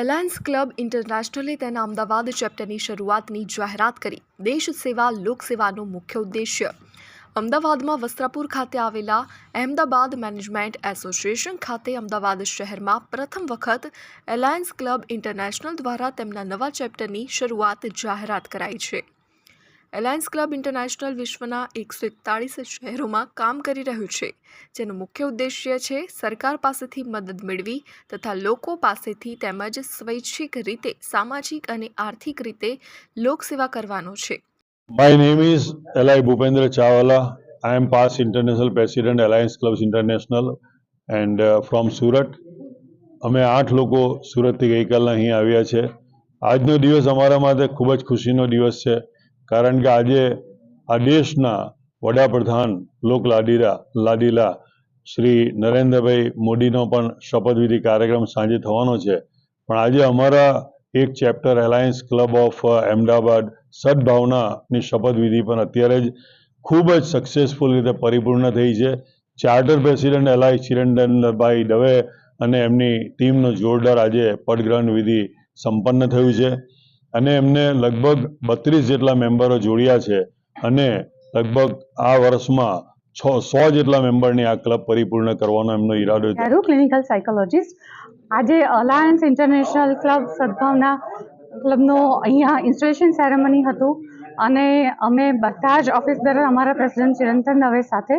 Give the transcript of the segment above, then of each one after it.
Alliance club ઇન્ટરનેશનલે તેના અમદાવાદ ચેપ્ટરની શરૂઆતની જાહેરાત કરી. દેશ સેવા લોકસેવાનો મુખ્ય ઉદ્દેશ્ય. અમદાવાદમાં વસ્ત્રાપુર ખાતે આવેલા અહેમદાબાદ મેનેજમેન્ટ એસોસિએશન ખાતે અમદાવાદ શહેરમાં પ્રથમ વખત એલાયન્સ ક્લબ ઇન્ટરનેશનલ દ્વારા તેમના નવા ચેપ્ટરની શરૂઆત જાહેરાત કરાઈ છે. એલાયન્સ ક્લબ ઇન્ટરનેશનલ વિશ્વના એકસો એકતાળીસ શહેરોમાં કામ કરી રહ્યું છે. જેનો મુખ્ય ઉદ્દેશ્ય છે સરકાર પાસેથી મદદ મેળવી તથા લોકો પાસેથી તેમજ સ્વૈચ્છિક રીતે, સામાજિક અને આર્થિક રીતે લોકસેવા કરવાનો છે. My name is ally Bhupendra Chawla I am past international president alliance Clubs international and from Surat. અમે આઠ લોકો સુરતથી ગઈકાલના અહીં આવ્યા છે. આજનો દિવસ અમારા માટે ખૂબ જ ખુશીનો દિવસ છે. કારણ કે આજે આ દેશના વડાપ્રધાન લોક લાડીલા શ્રી નરેન્દ્રભાઈ મોદીનો પણ શપથવિધિ કાર્યક્રમ સાંજે થવાનો છે. પણ આજે અમારા એક chapter alliance club of Ahmedabad સદભાવનાની શપથવિધિ પણ અત્યારે જ ખૂબ જ સક્સેસફુલ રીતે પરિપૂર્ણ થઈ છે. Charter president ally Chirandanbhai Dave અને એમની ટીમનો જોરદાર આજે પડગ્રહણ વિધિ સંપન્ન થયું છે. અને એમને લગભગ બત્રીસ જેટલા મેમ્બરો જોડ્યા છે અને લગભગ આ વર્ષમાં છ, સો જેટલા મેમ્બરની આ ક્લબ પરિપૂર્ણ કરવાનો એમનો ઈરાદો છે. ક્લિનિકલ સાયકોલોજીસ્ટ આજે અલાયન્સ ઇન્ટરનેશનલ ક્લબ સદભાવના ક્લબનો અહીંયા ઇન્સ્ટોલેશન સેરેમની હતું અને અમે બધા જ ઓફિસ દ્વારા અમારા પ્રેસિડેન્ટ ચિરંતન દવે સાથે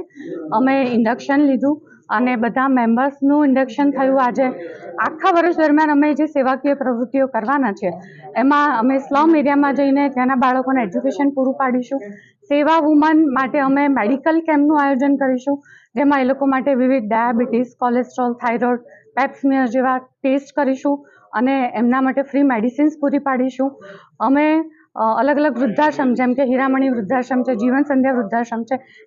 અમે ઇન્ડક્શન લીધું. અને બધા મેમ્બર્સનું ઇન્ડક્શન થયું આજે. આખા વર્ષ દરમિયાન અમે જે સેવાકીય પ્રવૃત્તિઓ કરવાના છે, એમાં અમે સ્લમ એરિયામાં જઈને ત્યાંના બાળકોને એજ્યુકેશન પૂરું પાડીશું. સેવા વુમન માટે અમે મેડિકલ કેમ્પનું આયોજન કરીશું, જેમાં એ લોકો માટે વિવિધ ડાયાબિટીસ કોલેસ્ટ્રોલ થાઇરોઇડ પેપ્સમિયર જેવા ટેસ્ટ કરીશું અને એમના માટે ફ્રી મેડિસિન્સ પૂરી પાડીશું. અમે અલગ અલગ વૃદ્ધાશ્રમ, જેમ કે હીરામણી વૃદ્ધાશ્રમ છે, જીવન સંધ્યા વૃદ્ધાશ્રમ છે